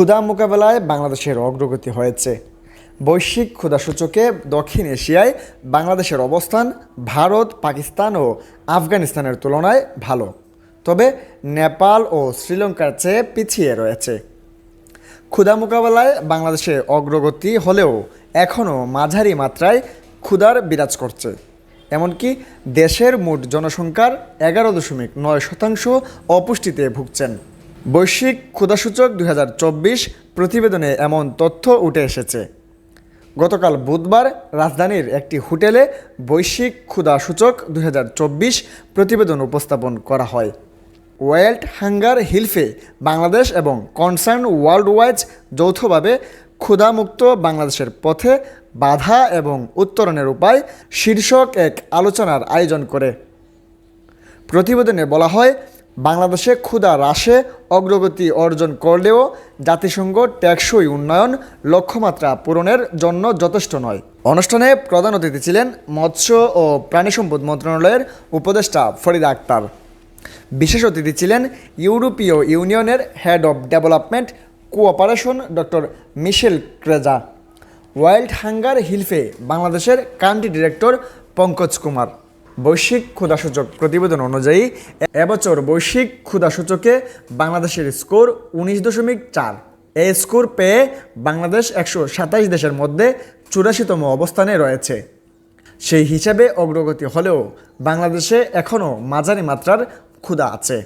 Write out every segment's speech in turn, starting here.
ক্ষুধা মোকাবেলায় বাংলাদেশের অগ্রগতি হয়েছে। বৈশ্বিক ক্ষুধা সূচকে দক্ষিণ এশিয়ায় বাংলাদেশের অবস্থান ভারত, পাকিস্তান ও আফগানিস্তানের তুলনায় ভালো। তবে নেপাল ও শ্রীলঙ্কার চেয়ে পিছিয়ে রয়েছে। ক্ষুধা মোকাবেলায় বাংলাদেশে অগ্রগতি হলেও এখনও মাঝারি মাত্রায় ক্ষুধার বিরাজ করছে। এমনকি দেশের মোট জনসংখ্যার এগারো দশমিক নয় শতাংশ অপুষ্টিতে ভুগছেন। বৈশ্বিক ক্ষুধাসূচক দু প্রতিবেদনে এমন তথ্য উঠে এসেছে। গতকাল বুধবার রাজধানীর একটি হোটেলে বৈশ্বিক ক্ষুধা সূচক দু প্রতিবেদন উপস্থাপন করা হয়। ওয়ার্ল্ড হাঙ্গার হিলফে বাংলাদেশ এবং কনসার্ন ওয়ার্ল্ড ওয়াইজ যৌথভাবে ক্ষুধামুক্ত বাংলাদেশের পথে বাধা এবং উত্তরণের উপায় শীর্ষক এক আলোচনার আয়োজন করে। প্রতিবেদনে বলা হয় বাংলাদেশে ক্ষুধা হ্রাসে অগ্রগতি অর্জন করলেও জাতিসংঘ টেকসই উন্নয়ন লক্ষ্যমাত্রা পূরণের জন্য যথেষ্ট নয়। অনুষ্ঠানে প্রধান অতিথি ছিলেন মৎস্য ও প্রাণী সম্পদ মন্ত্রণালয়ের উপদেষ্টা ফরিদা আক্তার। বিশেষ অতিথি ছিলেন ইউরোপীয় ইউনিয়নের head of development cooperation doctor Michel Kreza. Welthungerhilfe বাংলাদেশের কান্ট্রি ডিরেক্টর পঙ্কজ কুমার। বৈশ্বিক ক্ষুধাসূচক প্রতিবেদন অনুযায়ী, এবছর বৈশ্বিক ক্ষুধাসূচকে বাংলাদেশের স্কোর উনিশ দশমিক চার। এই স্কোর পেয়ে বাংলাদেশ একশো সাতাইশ দেশের মধ্যে চুরাশিতম অবস্থানে রয়েছে। সেই হিসাবে অগ্রগতি হলেও বাংলাদেশে এখনও মাঝারি মাত্রার ক্ষুধা আছে।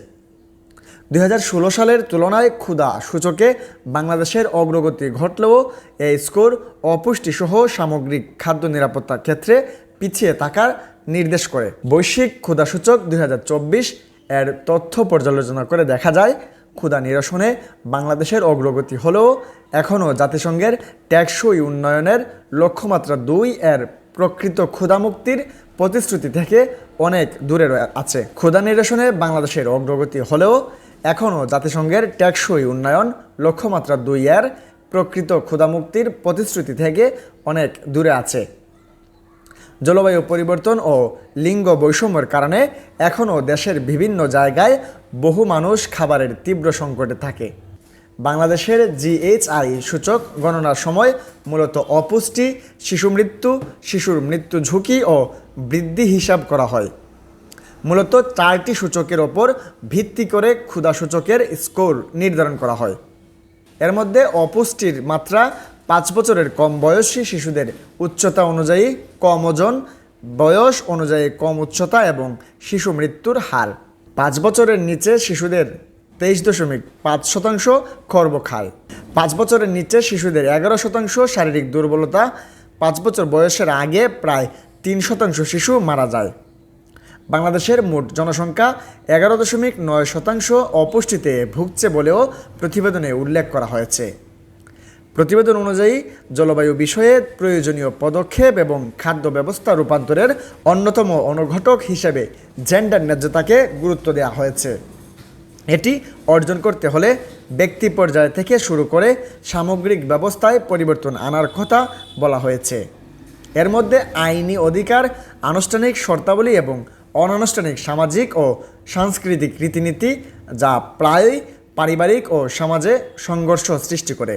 দু হাজার ষোলো সালের তুলনায় ক্ষুধা সূচকে বাংলাদেশের অগ্রগতি ঘটলেও এই স্কোর অপুষ্টিসহ সামগ্রিক খাদ্য নিরাপত্তার ক্ষেত্রে পিছিয়ে থাকার নির্দেশ করে। বৈশ্বিক ক্ষুধা সূচক দু হাজার চব্বিশ এর তথ্য পর্যালোচনা করে দেখা যায়, ক্ষুধা নিরসনে বাংলাদেশের অগ্রগতি হলেও এখনও জাতিসংঘের টেকসই উন্নয়নের লক্ষ্যমাত্রা দুই এর প্রকৃত ক্ষুধামুক্তির প্রতিশ্রুতি থেকে অনেক দূরে আছে। ক্ষুধা নিরসনে বাংলাদেশের অগ্রগতি হলেও এখনও জাতিসংঘের টেকসই উন্নয়ন লক্ষ্যমাত্রা দুই এর প্রকৃত ক্ষুধামুক্তির প্রতিশ্রুতি থেকে অনেক দূরে আছে। জলবায়ু পরিবর্তন ও লিঙ্গ বৈষম্যের কারণে এখনও দেশের বিভিন্ন জায়গায় বহু মানুষ খাবারের তীব্র সংকটে থাকে। বাংলাদেশের জিএইচআই সূচক গণনার সময় মূলত অপুষ্টি, শিশু মৃত্যু, শিশুর মৃত্যু ঝুঁকি ও বৃদ্ধি হিসাব করা হয়। মূলত চারটি সূচকের ওপর ভিত্তি করে ক্ষুধা সূচকের স্কোর নির্ধারণ করা হয়। এর মধ্যে অপুষ্টির মাত্রা পাঁচ বছরের কম বয়সী শিশুদের উচ্চতা অনুযায়ী কম ওজন বয়স অনুযায়ী কম উচ্চতা এবং শিশু মৃত্যুর হার। পাঁচ বছরের নিচে শিশুদের তেইশ দশমিক পাঁচ শতাংশ খর্ব খায় পাঁচ বছরের নিচে শিশুদের এগারো শতাংশ শারীরিক দুর্বলতা। পাঁচ বছর বয়সের আগে প্রায় তিন শতাংশ শিশু মারা যায়। বাংলাদেশের মোট জনসংখ্যা এগারো দশমিক নয় শতাংশ অপুষ্টিতে ভুগছে বলেও প্রতিবেদনে উল্লেখ করা হয়েছে। প্রতিবেদন অনুযায়ী, জলবায়ু বিষয়ে প্রয়োজনীয় পদক্ষেপ এবং খাদ্য ব্যবস্থা রূপান্তরের অন্যতম অনুঘটক হিসেবে জেন্ডার ন্যায্যতাকে গুরুত্ব দেওয়া হয়েছে। এটি অর্জন করতে হলে ব্যক্তি পর্যায় থেকে শুরু করে সামগ্রিক ব্যবস্থায় পরিবর্তন আনার কথা বলা হয়েছে। এর মধ্যে আইনি অধিকার, আনুষ্ঠানিক শর্তাবলী এবং অনানুষ্ঠানিক সামাজিক ও সাংস্কৃতিক রীতিনীতি যা প্রায়ই পারিবারিক ও সমাজে সংঘর্ষ সৃষ্টি করে।